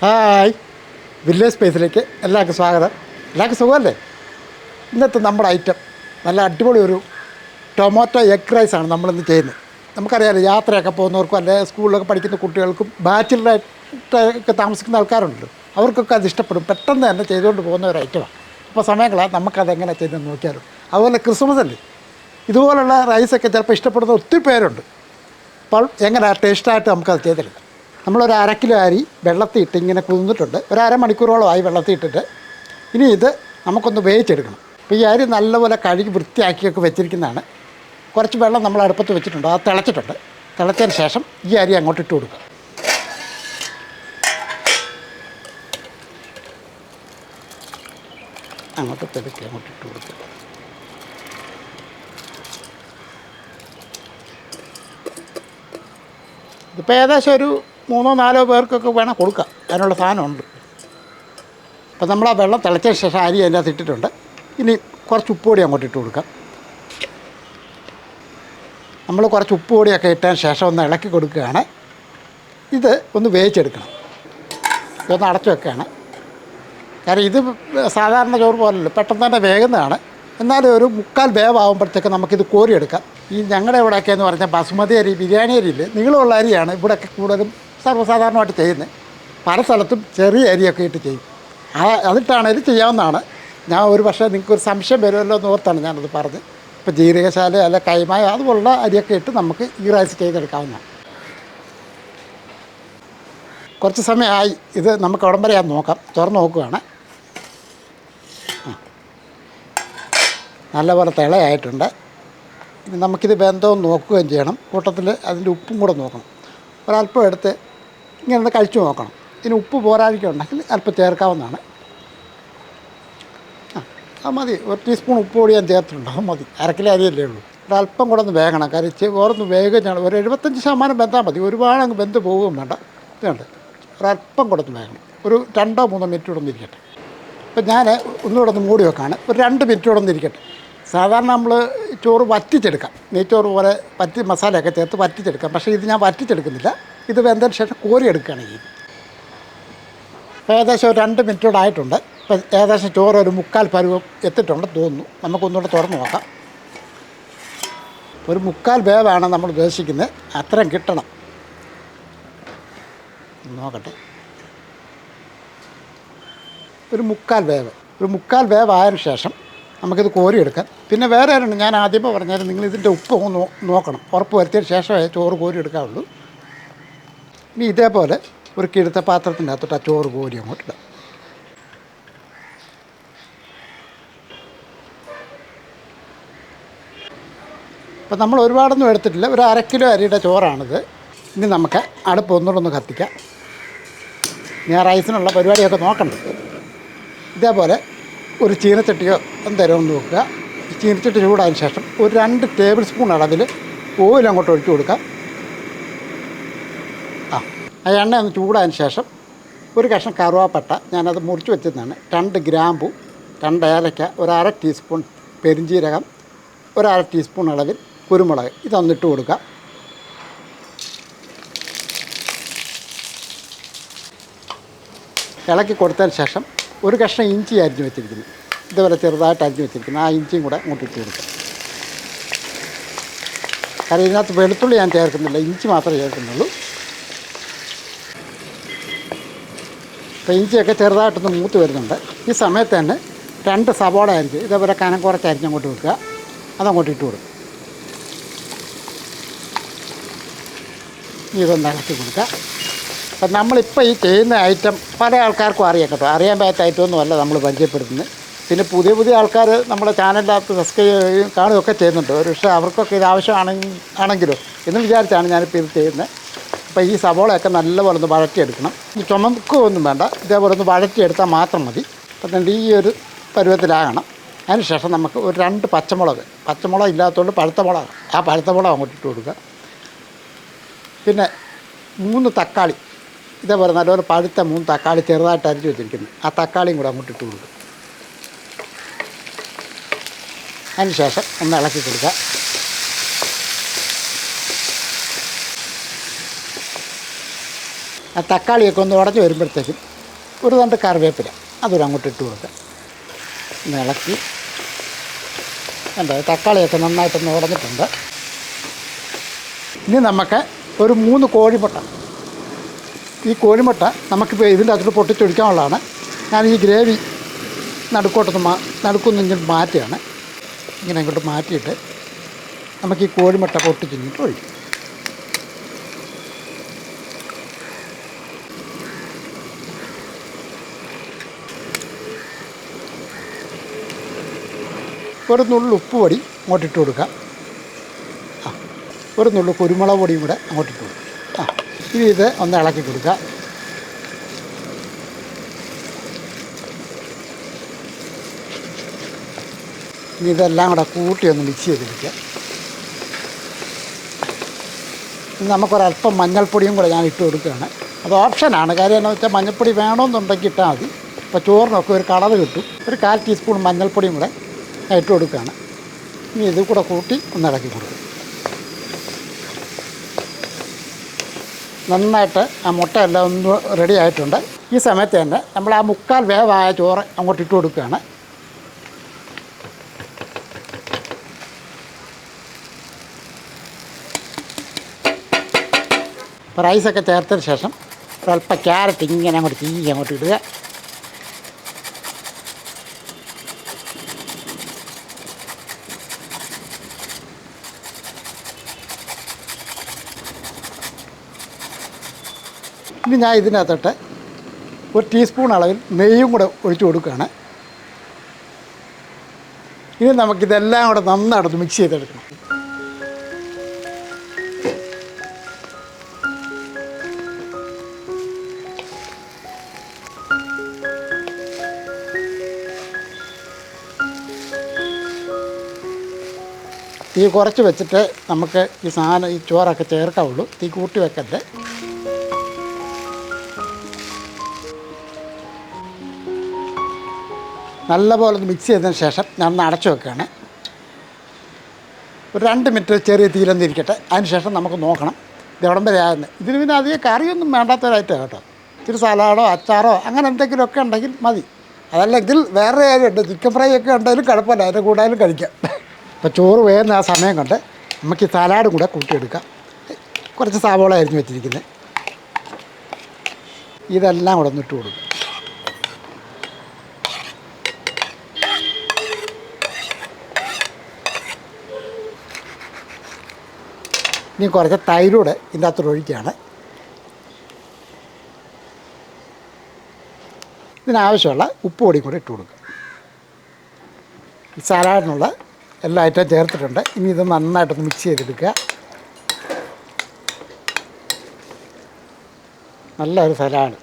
Hi. Village സ്പേസിലേക്ക് എല്ലാവർക്കും സ്വാഗതം. എല്ലാവർക്കും സുഖമല്ലേ? ഇന്നത്തെ നമ്മുടെ ഐറ്റം നല്ല അടിപൊളി ഒരു ടൊമാറ്റോ എഗ് റൈസാണ് നമ്മളിന്ന് ചെയ്യുന്നത്. നമുക്കറിയാമല്ലോ യാത്രയൊക്കെ പോകുന്നവർക്കും അല്ലെ സ്കൂളിലൊക്കെ പഠിക്കുന്ന കുട്ടികൾക്കും ബാച്ചിലറായിട്ടൊക്കെ താമസിക്കുന്ന ആൾക്കാരുണ്ടല്ലോ. അവർക്കൊക്കെ അത് ഇഷ്ടപ്പെടും. പെട്ടെന്ന് തന്നെ ചെയ്തുകൊണ്ട് പോകുന്ന ഒരു ഐറ്റമാണ് അപ്പോൾ സമയങ്ങളാണ് നമുക്കത് എങ്ങനെ ചെയ്തെന്ന് നോക്കിയാലും. അതുപോലെ ക്രിസ്മസ് അല്ലേ? ഇതുപോലുള്ള റൈസൊക്കെ ചിലപ്പോൾ ഇഷ്ടപ്പെടുന്ന ഒത്തിരി പേരുണ്ട്. അപ്പോൾ എങ്ങനെ ടേസ്റ്റായിട്ട് നമുക്കത് ചെയ്തെടുക്കാം? നമ്മളൊരു അര കിലോ അരി വെള്ളത്തിൽ ഇട്ട് ഇങ്ങനെ കുതിർന്നിട്ടുണ്ട്. ഒരു അരമണിക്കൂറോളമായി വെള്ളത്തിൽ ഇട്ടിട്ട് ഇനി ഇത് നമുക്കൊന്ന് വേവിച്ചെടുക്കണം. അപ്പോൾ ഈ അരി നല്ലപോലെ കഴുകി വൃത്തിയാക്കിയൊക്കെ വെച്ചിരിക്കുന്നതാണ്. കുറച്ച് വെള്ളം നമ്മൾ അടുപ്പത്ത് വെച്ചിട്ടുണ്ട്. അത് തിളച്ചിട്ടുണ്ട്. തിളച്ചതിന് ശേഷം ഈ അരി അങ്ങോട്ട് ഇട്ട് കൊടുക്കുക. അങ്ങോട്ട് തിളക്കി അങ്ങോട്ട് ഇട്ട് കൊടുക്കുക. ഇതിപ്പോൾ ഏകദേശം ഒരു മൂന്നോ നാലോ പേർക്കൊക്കെ വേണം കൊടുക്കാം. അതിനുള്ള സാധനമുണ്ട്. അപ്പം നമ്മൾ ആ വെള്ളം തിളച്ച ശേഷം അരി അതിന്റെ അകത്ത് ഇട്ടിട്ടുണ്ട്. ഇനി കുറച്ച് ഉപ്പ് പൊടി അങ്ങോട്ട് ഇട്ട് കൊടുക്കാം. നമ്മൾ കുറച്ച് ഉപ്പ് പൊടിയൊക്കെ ഇട്ടതിന് ശേഷം ഒന്ന് ഇളക്കി കൊടുക്കുകയാണ്. ഇത് ഒന്ന് വേവിച്ചെടുക്കണം. ഇതൊന്ന് അടച്ചു വെക്കുകയാണ്. കാരണം ഇത് സാധാരണ ചോറ് പോലല്ലോ പെട്ടെന്ന് തന്നെ വേകുന്നതാണ്. എന്നാലും ഒരു മുക്കാൽ വേവാകുമ്പോഴത്തേക്ക് നമുക്കിത് കോരിയെടുക്കാം. ഈ ഞങ്ങളുടെ ഇവിടെയൊക്കെ എന്ന് പറഞ്ഞാൽ ബസുമതി അരി ബിരിയാണി അരിയിൽ നീളമുള്ള അരിയാണ് ഇവിടെയൊക്കെ കൂടുതലും സർവസാധാരണമായിട്ട് ചെയ്യുന്നത്. പല സ്ഥലത്തും ചെറിയ അരിയൊക്കെ ഇട്ട് ചെയ്യും. ആ അതിട്ടാണേലും ചെയ്യാവുന്നതാണ്. ഞാൻ ഒരു പക്ഷേ നിങ്ങൾക്ക് ഒരു സംശയം വരുമല്ലോ എന്ന് ഓർത്താണ് ഞാനത് പറഞ്ഞത്. ഇപ്പോൾ ജീരകശാല അല്ല കൈമായ അതുപോലുള്ള അരിയൊക്കെ ഇട്ട് നമുക്ക് ഈ റൈസ് ചെയ്തെടുക്കാവുന്നതാണ്. കുറച്ച് സമയമായി. ഇത് നമുക്ക് അവിടം വരെ നോക്കാം. തുറന്ന് നോക്കുകയാണ്. നല്ലപോലെ തിളയായിട്ടുണ്ട്. ഇനി നമുക്കിത് ബന്ധവും നോക്കുകയും ചെയ്യണം. കൂട്ടത്തിൽ അതിന്റെ ഉപ്പും കൂടെ നോക്കണം. ഒരല്പം എടുത്ത് ഇങ്ങനെ ഒന്ന് കഴിച്ചു നോക്കണം. ഇതിന് ഉപ്പ് പോരാഴിക്കുണ്ടെങ്കിൽ അല്പം ചേർക്കാവുന്നതാണ്. ആ മതി. ഒരു ടീസ്പൂൺ ഉപ്പ് കൂടി ഞാൻ ചേർത്തിട്ടുണ്ട്. അത് മതി. അരക്കിലെ അരിയല്ലേ ഉള്ളൂ. ഒരല്പം കൂടെ ഒന്ന് വേകണം. കരിച്ച് വേറൊന്ന് വേഗം ഒരു എഴുപത്തഞ്ച് ശതമാനം വെന്താൽ മതി. ഒരുപാട് അങ്ങ് വെന്ത് പോകുകയും വേണ്ട. ഇതുണ്ട്. ഒരല്പം കൂടെ ഒന്ന് വേകണം. ഒരു രണ്ടോ മൂന്നോ മിനിറ്റ് കൂടെ ഇരിക്കട്ടെ. അപ്പം ഞാൻ ഒന്നുകൂടെ ഒന്ന് മൂടി വെക്കാണ്. ഒരു രണ്ട് മിനിറ്റ് കൂടെ ഇരിക്കട്ടെ. സാധാരണ നമ്മൾ ചോറ് വറ്റിച്ചെടുക്കാം. നെയ്ച്ചോറ് പോലെ വറ്റി മസാലയൊക്കെ ചേർത്ത് വറ്റിച്ചെടുക്കാം. പക്ഷേ ഇത് ഞാൻ വറ്റിച്ചെടുക്കുന്നില്ല. ഇത് വെന്തതിന് ശേഷം കോരിയെടുക്കുകയാണ് ചെയ്യുന്നത് ഏകദേശം ഒരു രണ്ട് മിനിറ്റോടെ ആയിട്ടുണ്ട്. ഇപ്പം ഏകദേശം ചോറ് ഒരു മുക്കാൽ പരുവം എത്തിയിട്ടുണ്ട് തോന്നുന്നു. നമുക്കൊന്നുകൂടെ തുറന്ന് നോക്കാം. ഒരു മുക്കാൽ വേവാണ് നമ്മൾ ഉദ്ദേശിക്കുന്നത്. അത്രയും കിട്ടണം. നോക്കട്ടെ. ഒരു മുക്കാൽ വേവ്. ഒരു മുക്കാൽ വേവായതിന് ശേഷം നമുക്കിത് കോരിയെടുക്കാം. പിന്നെ വേറെ ഞാൻ ആദ്യമേ പറഞ്ഞാൽ നിങ്ങൾ ഇതിന്റെ ഉപ്പ് നോക്കണം. ഉറപ്പ് വരുത്തിയതിന് ശേഷമേ ചോറ് കോരിയെടുക്കാവുള്ളൂ. ഇനി ഇതേപോലെ ഒരു കിഴുത്ത പാത്രത്തിന്റെ അകത്തോട്ട് ആ ചോറ് കോരി അങ്ങോട്ട് ഇടാം. അപ്പം നമ്മൾ ഒരുപാടൊന്നും എടുത്തിട്ടില്ല. ഒരു അര കിലോ അരിയുടെ ചോറാണിത്. ഇനി നമുക്ക് അടുപ്പ് ഒന്നുകൂടെ ഒന്ന് കത്തിക്കാം. ഞാൻ റൈസിനുള്ള പരിപാടിയൊക്കെ നോക്കണം. ഇതേപോലെ ഒരു ചീനച്ചട്ടിയോ എന്തേലും ഒന്ന് നോക്കുക ചീനച്ചട്ടി ചൂടായതിന് ശേഷം ഒരു രണ്ട് ടേബിൾ സ്പൂൺ അളവിൽ ഓയിൽ അങ്ങോട്ട് ഒഴിച്ചു കൊടുക്കുക ആ എണ്ണ ഒന്ന് ചൂടായതിന് ശേഷം ഒരു കഷ്ണം കറുവാപ്പട്ട ഞാനത് മുറിച്ച് വെച്ചതാണ്. രണ്ട് ഗ്രാമ്പു രണ്ട് ഏലക്ക ഒരു അര ടീസ്പൂൺ പെരിഞ്ജീരകം ഒരു അര ടീസ്പൂൺ അളവിൽ കുരുമുളക്. ഇതൊന്നിട്ട് കൊടുക്കുക ഇളക്കി കൊടുത്തതിന് ശേഷം ഒരു കഷ്ണം ഇഞ്ചി അരിഞ്ഞു വെച്ചിരിക്കുന്നു. ഇതുപോലെ ചെറുതായിട്ട് അരിഞ്ഞു വെച്ചിരിക്കുന്നു. ആ ഇഞ്ചിയും കൂടെ അങ്ങോട്ട് ഇട്ട് കൊടുക്കുക കാരണം ഇതിനകത്ത് വെളുത്തുള്ളി ഞാൻ ചേർക്കുന്നില്ല. ഇഞ്ചി മാത്രമേ ചേർക്കുന്നുള്ളൂ. അപ്പോൾ ഇഞ്ചിയൊക്കെ ചെറുതായിട്ടൊന്ന് മൂത്ത് വരുന്നുണ്ട്. ഈ സമയത്ത് തന്നെ രണ്ട് സവാള അരിഞ്ഞ് ഇതേപോലെ കനം കുറച്ച് അരിഞ്ഞ് അങ്ങോട്ട് വെക്കുക. അതങ്ങോട്ട് ഇട്ട് കൊടുക്കുക. ഇതൊന്ന് അകത്തി കൊടുക്കുക. അപ്പം നമ്മളിപ്പോൾ ഈ ചെയ്യുന്ന ഐറ്റം പല ആൾക്കാർക്കും അറിയാം കേട്ടോ. അറിയാൻ പറ്റാത്ത ഐറ്റമൊന്നും അല്ല നമ്മൾ പരിചയപ്പെടുത്തുന്നത്. പിന്നെ പുതിയ പുതിയ ആൾക്കാർ നമ്മുടെ ചാനലിനകത്ത് സബ്സ്ക്രൈബ് ചെയ്യുകയും കാണുകയൊക്കെ ചെയ്യുന്നുണ്ട്. ഒരു പക്ഷേ അവർക്കൊക്കെ ഇത് ആവശ്യമാണെങ്കിൽ ആണെങ്കിലോ എന്ന് വിചാരിച്ചാണ് ഞാനിപ്പോൾ ഇത് ചെയ്യുന്നത്. അപ്പോൾ ഈ സവോളയൊക്കെ നല്ലപോലെ ഒന്ന് വഴറ്റിയെടുക്കണം. ഈ ചുമക്കൊന്നും വേണ്ട. ഇതേപോലെ ഒന്ന് വഴറ്റിയെടുത്താൽ മാത്രം മതി. അപ്പം ഈ ഒരു പരുവത്തിലാകണം. അതിനുശേഷം നമുക്ക് ഒരു രണ്ട് പച്ചമുളക്. പച്ചമുളക് ഇല്ലാത്തതുകൊണ്ട് പഴുത്ത മുളക്. ആ പഴുത്ത മുളക് അങ്ങോട്ട് ഇട്ട് കൊടുക്കുക. പിന്നെ മൂന്ന് തക്കാളി. ഇതേപോലെ നല്ലപോലെ പഴുത്ത മൂന്ന് തക്കാളി ചെറുതായിട്ട് അരിഞ്ഞ് വെച്ചിരിക്കുന്നു. ആ തക്കാളിയും കൂടെ അങ്ങോട്ട് ഇട്ട് കൊടുക്കുക. അതിന് ശേഷം ഒന്ന് ഇളക്കി കൊടുക്കുക. ആ തക്കാളിയൊക്കെ ഒന്ന് ഉടഞ്ഞ് വരുമ്പോഴത്തേക്കും ഒരു തണ്ട് കറിവേപ്പില അതൊരു അങ്ങോട്ട് ഇട്ട് കൊടുക്കുക ഒന്ന് ഇളക്കി. കണ്ടോ? തക്കാളിയൊക്കെ നന്നായിട്ടൊന്ന് ഉടഞ്ഞിട്ടുണ്ട്. ഇനി നമുക്ക് ഒരു മൂന്ന് കോഴിമുട്ട. ഈ കോഴിമുട്ട നമുക്കിപ്പോൾ ഇതിന്റെ അകത്തോട്ട് പൊട്ടിച്ചൊടിക്കാനുള്ളതാണ് ഞാൻ ഈ ഗ്രേവി നടുക്കോട്ടൊന്ന് മാ നടുക്കൊന്ന് ഇങ്ങോട്ട് മാറ്റുകയാണ്. ഇങ്ങനെ അങ്ങോട്ട് മാറ്റിയിട്ട് നമുക്ക് ഈ കോഴിമുട്ട പൊട്ടിച്ചിങ്ങോട്ട് ഒഴിക്കും. ഒരു നുള്ളു ഉപ്പ് പൊടി അങ്ങോട്ടിട്ട് കൊടുക്കാം ആ ഒരു നുള്ളു കുരുമുളക് പൊടിയും കൂടെ അങ്ങോട്ടിട്ട് കൊടുക്കാം ആ ഇനി ഇത് ഒന്ന് ഇളക്കി കൊടുക്കുക. ഇനി ഇതെല്ലാം കൂടെ കൂട്ടി ഒന്ന് മിക്സ് ചെയ്തെടുക്കുക ഇനി നമുക്കൊരല്പം മഞ്ഞൾപ്പൊടിയും കൂടെ ഞാൻ ഇട്ട് കൊടുക്കുകയാണ്. അത് ഓപ്ഷനാണ് കാര്യം എന്താണെന്ന് വെച്ചാൽ മഞ്ഞൾപ്പൊടി വേണമെന്നുണ്ടെങ്കിൽ ഇട്ടാൽ മതി. അപ്പോൾ ചോറിനൊക്കെ ഒരു കളർ കിട്ടും. ഒരു കാൽ ടീസ്പൂൺ മഞ്ഞൾപ്പൊടിയും കൂടെ ഇട്ട് കൊടുക്കുകയാണ്. ഇനി ഇത് കൂടെ കൂട്ടി ഒന്ന് കൊടുക്കും. നന്നായിട്ട് ആ മുട്ടയെല്ലാം ഒന്ന് റെഡി ആയിട്ടുണ്ട്. ഈ സമയത്ത് തന്നെ നമ്മൾ ആ മുക്കാൽ വേവായ ചോറ് അങ്ങോട്ട് ഇട്ട് കൊടുക്കുകയാണ്. അപ്പോൾ റൈസൊക്കെ ചേർത്തതിന് ശേഷം ഒരല്പം ക്യാരറ്റ് ഇങ്ങനെ അങ്ങോട്ട് തീ അങ്ങോട്ട് ഇടുക. ഇനി ഞാൻ ഇതിനകത്തോട്ട് ഒരു ടീസ്പൂൺ അളവിൽ നെയ്യും കൂടെ ഒഴിച്ച് കൊടുക്കുകയാണ്. ഇനി നമുക്കിതെല്ലാം കൂടെ നന്നായിട്ട് മിക്സ് ചെയ്തെടുക്കണം. തീ കുറച്ച് വെച്ചിട്ട് നമുക്ക് ഈ സാധനം ഈ ചോറൊക്കെ ചേർക്കാവുള്ളൂ. തീ കൂട്ടി വെക്കരുത് നല്ലപോലെ ഒന്ന് മിക്സ് ചെയ്തതിന് ശേഷം ഞാൻ ഒന്ന് അടച്ചു വെക്കുകയാണ്. ഒരു രണ്ട് മിനിറ്റ് ചെറിയ തീയിലൊന്നും ഇരിക്കട്ടെ. അതിന് ശേഷം നമുക്ക് നോക്കണം. ഇത് എവിടം വരെ ഇതിന് പിന്നെ അധികം കറിയൊന്നും വേണ്ടാത്തൊരായിട്ടാണ് കേട്ടോ ഇത്തിരി സലാഡോ അച്ചാറോ അങ്ങനെ എന്തെങ്കിലുമൊക്കെ ഉണ്ടെങ്കിൽ മതി. അതല്ലെങ്കിൽ വേറെ കാര്യമുണ്ട്. ചിക്കൻ ഫ്രൈ ഒക്കെ ഉണ്ടെങ്കിലും കുഴപ്പമില്ല. അതിന്റെ കൂടായാലും കഴിക്കാം. അപ്പോൾ ചോറ് വേർന്ന ആ സമയം കൊണ്ട് നമുക്ക് ഈ സലാഡും കൂടെ കൂട്ടിയെടുക്കാം. കുറച്ച് സവോള അരിഞ്ഞ് വെച്ചിരിക്കുന്നത് ഇതെല്ലാം കൂടെ ഒന്ന് ഇട്ട് കൊടുക്കും. ഇനി കുറച്ച് തൈരൂടെ ഇതിന്റെ അത്ര ഒഴിക്കുകയാണ് ഇതിനാവശ്യമുള്ള ഉപ്പ് പൊടിയും കൂടി ഇട്ട് കൊടുക്കുക. സാലാഡിനുള്ള എല്ലാ ഐറ്റവും ചേർത്തിട്ടുണ്ട്. ഇനി ഇത് നന്നായിട്ടൊന്ന് മിക്സ് ചെയ്തെടുക്കുക. നല്ലൊരു സലാഡ്.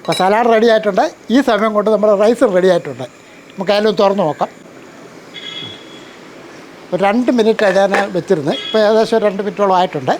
അപ്പോൾ സലാഡ് റെഡി ആയിട്ടുണ്ട്. ഈ സമയം കൊണ്ട് നമ്മുടെ റൈസ് റെഡി ആയിട്ടുണ്ട്. നമുക്ക് അതിലൊന്ന് തുറന്ന് നോക്കാം. ഒരു രണ്ട് മിനിറ്റ് ഞാൻ വെച്ചിരുന്നത്. ഇപ്പോൾ ഏകദേശം രണ്ട് മിനിറ്റോളം ആയിട്ടുണ്ട്.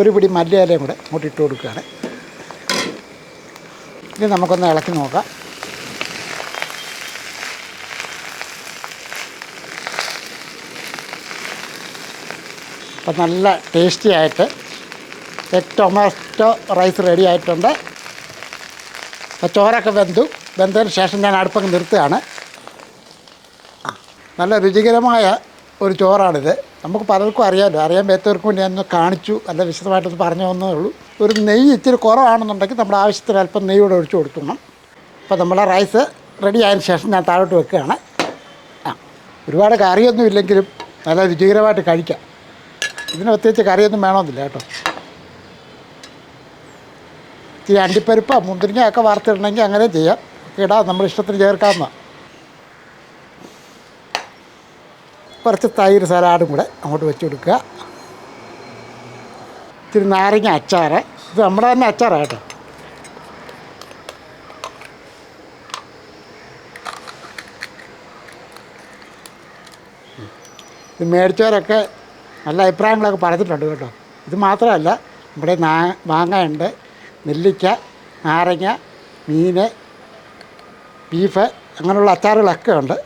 ഒരു പിടി മല്ലിയിലയും കൂടെ അങ്ങോട്ട് ഇട്ട് കൊടുക്കുകയാണ്. ഇനി നമുക്കൊന്ന് ഇളക്കി നോക്കാം. അപ്പം നല്ല ടേസ്റ്റി ആയിട്ട് ടൊമാറ്റോ റൈസ് റെഡി ആയിട്ടുണ്ട്. അപ്പോൾ ചോറൊക്കെ വെന്തു. വെന്തതിന് ശേഷം ഞാൻ അടുപ്പൊക്കെ നിർത്തുകയാണ്. നല്ല രുചികരമായ ഒരു ചോറാണിത്. നമുക്ക് പലർക്കും അറിയാമല്ലോ അറിയാൻ പറ്റവർക്കും ഞാൻ കാണിച്ചു. നല്ല വിശദമായിട്ടൊന്ന് പറഞ്ഞു തന്നേ ഉള്ളൂ. ഒരു നെയ്യ് ഇച്ചിരി കുറവാണെന്നുണ്ടെങ്കിൽ നമ്മുടെ ആവശ്യത്തിന് അല്പം നെയ്യ് കൂടെ ഒഴിച്ചു കൊടുക്കണം. അപ്പോൾ നമ്മളെ റൈസ് റെഡി ആയതിനു ശേഷം ഞാൻ താഴോട്ട് വെക്കുകയാണ്. ആ ഒരുപാട് കറിയൊന്നും ഇല്ലെങ്കിലും നല്ല രുചികരമായിട്ട് കഴിക്കാം. ഇതിന് പ്രത്യേകിച്ച് കറിയൊന്നും വേണമെന്നില്ല കേട്ടോ. ഇച്ചിരി അണ്ടിപ്പരിപ്പോ മുന്തിരിങ്ങ ഒക്കെ വറുത്തിടണമെങ്കിൽ അങ്ങനെ ചെയ്യാം. ഇടാം നമ്മുടെ ഇഷ്ടത്തിന് ചേർക്കാവുന്ന കുറച്ച് തൈര് സലാഡും കൂടെ അങ്ങോട്ട് വെച്ച് കൊടുക്കുക. ഇത്തിരി നാരങ്ങ അച്ചാറ്. ഇത് നമ്മുടെ തന്നെ അച്ചാറാണ് കേട്ടോ. ഇത് മേടിച്ചവരൊക്കെ നല്ല അഭിപ്രായങ്ങളൊക്കെ പറഞ്ഞിട്ടുണ്ട് കേട്ടോ. ഇത് മാത്രമല്ല ഇവിടെ നാ മാങ്ങയുണ്ട് നെല്ലിക്ക നാരങ്ങ മീൻ ബീഫ് അങ്ങനെയുള്ള അച്ചാറുകളൊക്കെ ഉണ്ട്.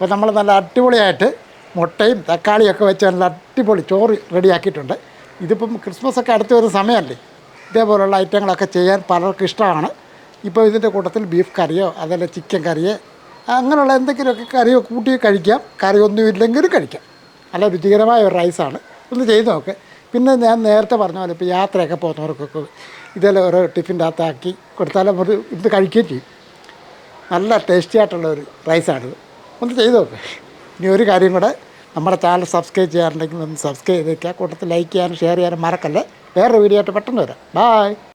അപ്പോൾ നമ്മൾ നല്ല അടിപൊളിയായിട്ട് മുട്ടയും തക്കാളിയൊക്കെ വെച്ച് നല്ല അടിപൊളി ചോറ് റെഡിയാക്കിയിട്ടുണ്ട്. ഇതിപ്പം ക്രിസ്മസ് ഒക്കെ അടുത്ത് വരുന്ന സമയമല്ലേ? ഇതേപോലുള്ള ഐറ്റങ്ങളൊക്കെ ചെയ്യാൻ പലർക്കും ഇഷ്ടമാണ്. ഇപ്പോൾ ഇതിന്റെ കൂട്ടത്തിൽ ബീഫ് കറിയോ അതല്ല ചിക്കൻ കറിയോ അങ്ങനെയുള്ള എന്തെങ്കിലുമൊക്കെ കറിയോ കൂട്ടി കഴിക്കാം. കറിയൊന്നും ഇല്ലെങ്കിലും കഴിക്കാം. നല്ല രുചികരമായ ഒരു റൈസാണ്. ഒന്ന് ചെയ്ത് നോക്ക്. പിന്നെ ഞാൻ നേരത്തെ പറഞ്ഞ പോലെ ഇപ്പോൾ യാത്രയൊക്കെ പോകുന്നവർക്കൊക്കെ ഇതെല്ലാം ഓരോ ടിഫിന്റെ അകത്താക്കി കൊടുത്താലും ഇത് കഴിക്കുകയും ചെയ്യും. നല്ല ടേസ്റ്റി ആയിട്ടുള്ള ഒരു റൈസാണിത്. ഒന്ന് ചെയ്ത് നോക്ക്. ഇനി ഒരു കാര്യം കൂടെ നമ്മുടെ ചാനൽ സബ്സ്ക്രൈബ് ചെയ്യാറുണ്ടെങ്കിൽ ഒന്ന് സബ്സ്ക്രൈബ് ചെയ്തേക്കുക കൂട്ടത്തിൽ ലൈക്ക് ചെയ്യാനും ഷെയർ ചെയ്യാനും മറക്കല്ലേ. വേറൊരു വീഡിയോ ആയിട്ട് പെട്ടെന്ന് വരാം. ബായ്